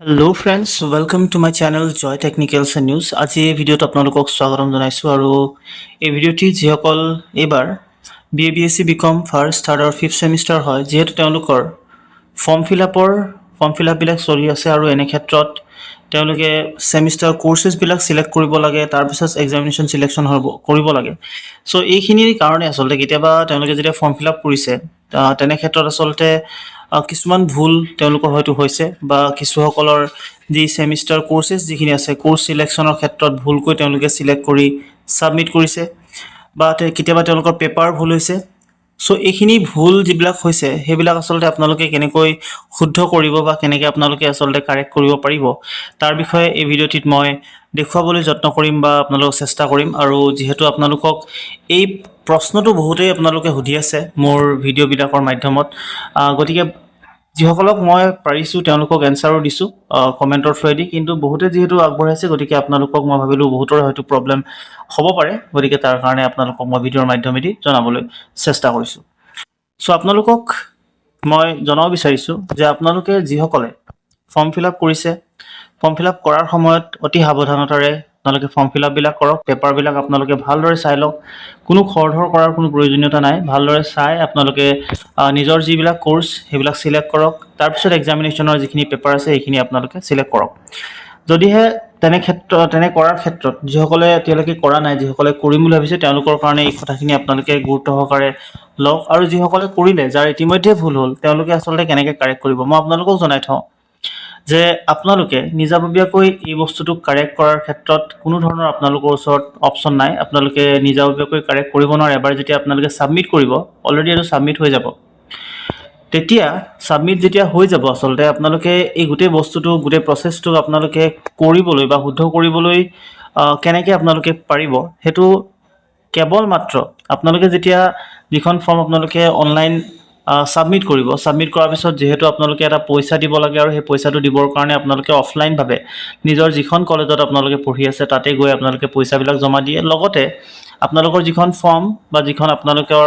Hello' friends welcome to my channel Joy technicals and news আজি এই ভিডিঅ'ত আপোনালোকক স্বাগতম জনাইছোঁ আৰু এই ভিডিঅ'টি যিসকল এইবাৰ B A B S C B com first third আৰু ফিফ্থ ছেমিষ্টাৰ হয়, যিহেতু তেওঁলোকৰ ফৰ্ম ফিল আপৰ ফৰ্ম ফিল আপবিলাক চলি আছে আৰু এনে ক্ষেত্ৰত তেওঁলোকে ছেমিষ্টাৰ কৰ্চেছবিলাক চিলেক্ট কৰিব লাগে তাৰপিছত এক্সামিনেশ্যন চিলেকশ্যন হ'ব, কৰিব লাগে। চ' এইখিনিৰ কাৰণে আচলতে কেতিয়াবা তেওঁলোকে যেতিয়া ফৰ্ম ফিল আপ কৰিছে তেনে ক্ষেত্ৰত আচলতে কিছুমান ভুল তেওঁলোকৰ হয়তো হৈছে বা কিছুসকলৰ যি ছেমিষ্টাৰ কৰ্চেছ যিখিনি আছে কৰ্চ চিলেকশ্যনৰ ক্ষেত্ৰত ভুলকৈ তেওঁলোকে চিলেক্ট কৰি ছাবমিট কৰিছে বা কেতিয়াবা তেওঁলোকৰ পেপাৰ ভুল হৈছে। চ' এইখিনি ভুল যিবিলাক হৈছে সেইবিলাক আচলতে আপোনালোকে কেনেকৈ শুদ্ধ কৰিব বা কেনেকৈ আপোনালোকে আচলতে কাৰেক্ট কৰিব পাৰিব তাৰ বিষয়ে এই ভিডিঅ'টিত মই দেখুৱাবলৈ যত্ন কৰিম বা আপোনালোকক চেষ্টা কৰিম। আৰু যিহেতু আপোনালোকক এই প্ৰশ্নটো বহুতেই আপোনালোকে সুধি আছে মোৰ ভিডিঅ'বিলাকৰ মাধ্যমত। গতিকে যিসকলক মই পাৰিছোঁ তেওঁলোকক এনচাৰো দিছোঁ কমেণ্টৰ থ্ৰুৱেদি। কিন্তু বহুতে যিহেতু আগবঢ়াইছে গতিকে আপোনালোকক মই ভাবিলোঁ বহুতৰে হয়তো প্ৰব্লেম হ'ব পাৰে। গতিকে তাৰ কাৰণে আপোনালোকক মই ভিডিঅ'ৰ মাধ্যমেদি জনাবলৈ চেষ্টা কৰিছোঁ। চ' আপোনালোকক মই জনাব বিচাৰিছোঁ যে আপোনালোকে যিসকলে ফৰ্ম ফিল আপ কৰিছে ফৰ্ম ফিল আপ কৰাৰ সময়ত অতি সাৱধানতাৰে আপোনালোকে ফৰ্ম ফিল আপবিলাক কৰক পেপাৰবিলাক আপোনালোকে ভালদৰে চাই লওক। কোনো খৰধৰ কৰাৰ কোনো প্ৰয়োজনীয়তা নাই ভালদৰে চাই আপোনালোকে নিজৰ যিবিলাক কৰ্চ সেইবিলাক চিলেক্ট কৰক। তাৰপিছত এক্সামিনেশ্যনৰ যিখিনি পেপাৰ আছে সেইখিনি আপোনালোকে চিলেক্ট কৰক। যদিহে তেনে ক্ষেত্ৰত তেনে কৰাৰ ক্ষেত্ৰত যিসকলে এতিয়ালৈকে কৰা নাই যিসকলে কৰিম বুলি ভাবিছে তেওঁলোকৰ কাৰণে এই কথাখিনি আপোনালোকে গুৰুত্ব সহকাৰে লওক। আৰু যিসকলে কৰিলে যাৰ ইতিমধ্যে ভুল হ'ল তেওঁলোকে আচলতে কেনেকৈ কাৰেক্ট কৰিব? মই আপোনালোকক জনাই থওঁ। যে আপোনালোকে নিজাববীয়াকৈ এই বস্তুটো কাৰেক্ট কৰাৰ ক্ষেত্ৰত কোনো ধৰণৰ আপোনালোকৰ ওচৰত অপশ্যন নাই। আপোনালোকে নিজাববীয়াকৈ কাৰেক্ট কৰিব নোৱাৰে। এবাৰ যেতিয়া আপোনালোকে ছাবমিট কৰিব অলৰেডি এইটো ছাবমিট হৈ যাব। তেতিয়া ছাবমিট যেতিয়া হৈ যাব, আচলতে আপোনালোকে এই গোটেই বস্তুটো, গোটেই প্ৰচেছটো আপোনালোকে কৰিবলৈ বা শুদ্ধ কৰিবলৈ কেনেকৈ আপোনালোকে পাৰিব, সেইটো কেৱল মাত্ৰ আপোনালোকে যেতিয়া যিখন ফৰ্ম আপোনালোকে অনলাইন ছাবমিট কৰিব। ছাবমিট কৰাৰ পিছত যিহেতু আপোনালোকে এটা পইচা দিব লাগে আৰু সেই পইচাটো দিবৰ কাৰণে আপোনালোকে অফলাইনভাৱে নিজৰ যিখন কলেজত আপোনালোকে পঢ়ি আছে, তাতে গৈ আপোনালোকে পইচাবিলাক জমা দিয়ে। লগতে আপোনালোকৰ যিখন ফৰ্ম বা যিখন আপোনালোকৰ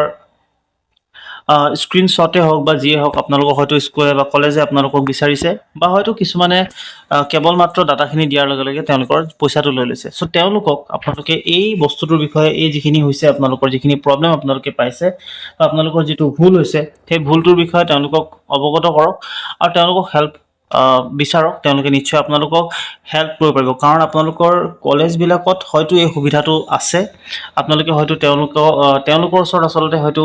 স্ক্ৰীনশ্বটে হওক বা যিয়ে হওক আপোনালোকক হয়তো স্কুলে বা কলেজে আপোনালোকক বিচাৰিছে বা হয়তো কিছুমানে কেৱল মাত্ৰ ডাটাখিনি দিয়াৰ লগে লগে তেওঁলোকৰ পইচাটো লৈ লৈছে। চ' তেওঁলোকক আপোনালোকে এই বস্তুটোৰ বিষয়ে, এই যিখিনি হৈছে আপোনালোকৰ যিখিনি প্ৰব্লেম আপোনালোকে পাইছে বা আপোনালোকৰ যিটো ভুল হৈছে, সেই ভুলটোৰ বিষয়ে তেওঁলোকক অৱগত কৰক আৰু তেওঁলোকক হেল্প বিচাৰক তেওঁলোকে নিশ্চয় আপোনালোকক হেল্প কৰিব পাৰিব। কাৰণ আপোনালোকৰ কলেজবিলাকত হয়তো এই সুবিধাটো আছে। আপোনালোকে হয়তো তেওঁলোকক আহ, তেওঁলোকৰ ওচৰত আচলতে হয়তো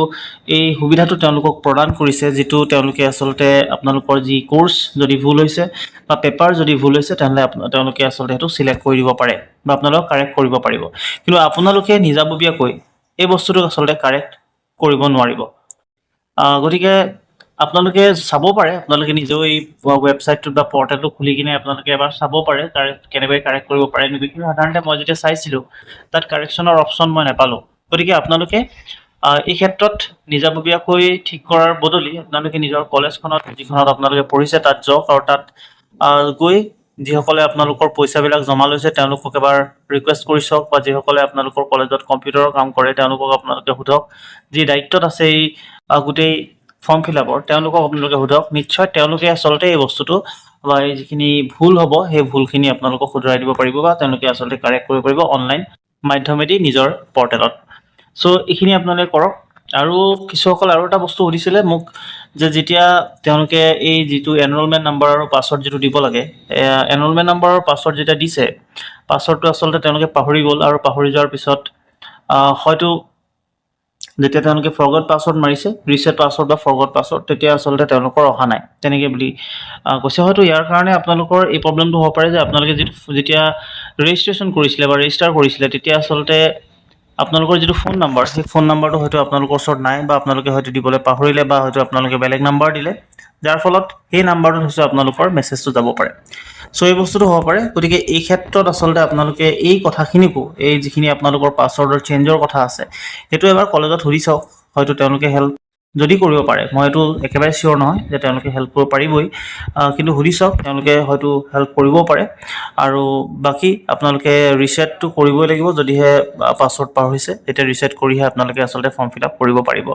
এই সুবিধাটো তেওঁলোকক প্ৰদান কৰিছে যিটো তেওঁলোকে আচলতে আপোনালোকৰ যি কোৰ্চ যদি ভুল হৈছে বা পেপাৰ যদি ভুল হৈছে তেনেহ'লে তেওঁলোকে আচলতে সেইটো চিলেক্ট কৰি দিব পাৰে বা আপোনালোকক কাৰেক্ট কৰিব পাৰিব। কিন্তু আপোনালোকে নিজাববীয়াকৈ এই বস্তুটোক আচলতে কাৰেক্ট কৰিব নোৱাৰিব। গতিকে আপোনালোকে চাব পাৰে আপোনালোকে নিজেও এই ৱেবছাইটটোত বা পৰ্টেলটো খুলি কিনে আপোনালোকে এবাৰ চাব পাৰে কাৰেক্ট কেনেকৈ কাৰেক্ট কৰিব পাৰে নেকি। কিন্তু সাধাৰণতে মই যেতিয়া চাইছিলোঁ তাত কাৰেকশ্যনৰ অপশ্যন মই নাপালোঁ। গতিকে আপোনালোকে এই ক্ষেত্ৰত নিজাববীয়াকৈ ঠিক কৰাৰ বদলি আপোনালোকে নিজৰ কলেজখনত যিখনত আপোনালোকে পঢ়িছে তাত যাওক আৰু তাত গৈ যিসকলে আপোনালোকৰ পইচাবিলাক জমা লৈছে তেওঁলোকক এবাৰ ৰিকুৱেষ্ট কৰি চাওক বা যিসকলে আপোনালোকৰ কলেজত কম্পিউটাৰৰ কাম কৰে তেওঁলোকক আপোনালোকে সোধক যি দায়িত্বত আছে এই গোটেই ফৰ্ম ফিল আপৰ তেওঁলোকক আপোনালোকে সোধক। নিশ্চয় তেওঁলোকে আচলতে এই বস্তুটো বা এই যিখিনি ভুল হ'ব, সেই ভুলখিনি আপোনালোকক শুধৰাই দিব পাৰিব বা তেওঁলোকে আচলতে কাৰেক্ট কৰিব পাৰিব অনলাইন মাধ্যমেদি নিজৰ পৰ্টেলত চ' এইখিনি আপোনালোকে কৰক। আৰু কিছুসকল আৰু এটা বস্তু সুধিছিলে মোক যে যেতিয়া তেওঁলোকে এই যিটো এনৰলমেণ্ট নাম্বাৰ আৰু পাছৱৰ্ড যিটো দিব লাগে এনৰলমেণ্ট নাম্বাৰ আৰু পাছৱৰ্ড যেতিয়া দিছে পাছৱৰ্ডটো আচলতে তেওঁলোকে পাহৰি গ'ল আৰু পাহৰি যোৱাৰ পিছত হয়তো যেতিয়া তেওঁলোকে ফৰগট পাছৱৰ্ড মাৰিছে ৰিছেট পাছৱৰ্ড বা ফৰগট পাছৱৰ্ড তেতিয়া আচলতে তেওঁলোকৰ অহা নাই। তেনেকৈ বুলি কৈছে। হয়তো ইয়াৰ কাৰণে আপোনালোকৰ এই প্ৰব্লেমটো হ'ব পাৰে যে আপোনালোকে যিটো যেতিয়া ৰেজিষ্ট্ৰেশ্যন কৰিছিলে বা ৰেজিষ্টাৰ কৰিছিলে, তেতিয়া আচলতে আপোনালোকৰ যিটো ফোন নাম্বাৰ সেই ফোন নাম্বাৰটো হয়তো আপোনালোকৰ ওচৰত নাই বা আপোনালোকে হয়তো দিবলৈ পাহৰিলে বা হয়তো আপোনালোকে বেলেগ নাম্বাৰ দিলে। যাৰ ফলত সেই নাম্বাৰটোত হৈছে আপোনালোকৰ মেছেজটো যাব পাৰে। চ' এই বস্তুটো হ'ব পাৰে। গতিকে এই ক্ষেত্ৰত আচলতে আপোনালোকে এই কথাখিনিকো, এই যিখিনি আপোনালোকৰ পাছৱৰ্ডৰ চেঞ্জৰ কথা আছে সেইটো এবাৰ কলেজত সুধি চাওক। হয়তো তেওঁলোকে হেল্প যদি কৰিব পাৰে মই এইটো একেবাৰে চিয়'ৰ নহয় যে তেওঁলোকে হেল্প কৰিব পাৰিবই। কিন্তু সুধি চাওক তেওঁলোকে হয়তো হেল্প কৰিবও পাৰে। আৰু বাকী আপোনালোকে ৰিছেটটো কৰিবই লাগিব যদিহে পাছৱৰ্ড পাহৰিছে তেতিয়া ৰিছেট কৰিহে আপোনালোকে আচলতে ফৰ্ম ফিল আপ কৰিব পাৰিব।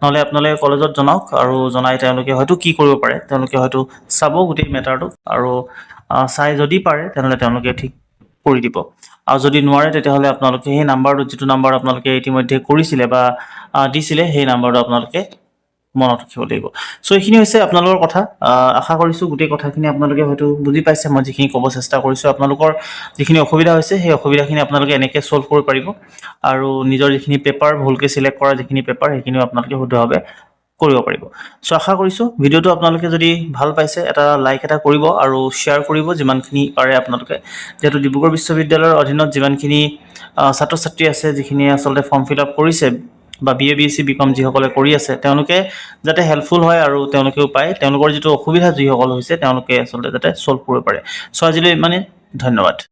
নহ'লে আপোনালোকে কলেজত জনাওক আৰু জনাই তেওঁলোকে হয়তো কি কৰিব পাৰে তেওঁলোকে হয়তো চাব গোটেই মেটাৰটো আৰু চাই যদি পাৰে তেনেহ'লে তেওঁলোকে ঠিক কৰি দিব। আৰু যদি নোৱাৰে তেতিয়াহ'লে আপোনালোকে সেই নাম্বাৰটোত যিটো নাম্বাৰ আপোনালোকে ইতিমধ্যে কৰিছিলে বা দিছিলে সেই নাম্বাৰটো আপোনালোকে মনত ৰাখিব লাগিব। চ' এইখিনি হৈছে আপোনালোকৰ কথা। আশা কৰিছোঁ গোটেই কথাখিনি আপোনালোকে হয়তো বুজি পাইছে। মই যিখিনি ক'ব চেষ্টা কৰিছোঁ আপোনালোকৰ যিখিনি অসুবিধা হৈছে সেই অসুবিধাখিনি আপোনালোকে এনেকৈ ছল্ভ কৰিব পাৰিব। আৰু নিজৰ যিখিনি পেপাৰ ভুলকৈ চিলেক্ট কৰা যিখিনি পেপাৰ সেইখিনিও আপোনালোকে শুদ্ধভাৱে কৰিব পাৰিব। চ' আশা কৰিছোঁ ভিডিঅ'টো আপোনালোকে যদি ভাল পাইছে এটা লাইক এটা কৰিব আৰু শ্বেয়াৰ কৰিব যিমানখিনি পাৰে আপোনালোকে। যিহেতু ডিব্ৰুগড় বিশ্ববিদ্যালয়ৰ অধীনত যিমানখিনি ছাত্ৰ ছাত্ৰী আছে যিখিনিয়ে আচলতে ফৰ্ম ফিল আপ কৰিছে বা B A B S C B com যিসকলে কৰি আছে, তেওঁলোকে যাতে হেল্পফুল হয় আৰু তেওঁলোকেও পায়, তেওঁলোকৰ যিটো অসুবিধা যিসকল হৈছে তেওঁলোকে আচলতে যাতে ছল্ভ কৰিব পাৰে। চ' ইমানেই, ধন্যবাদ।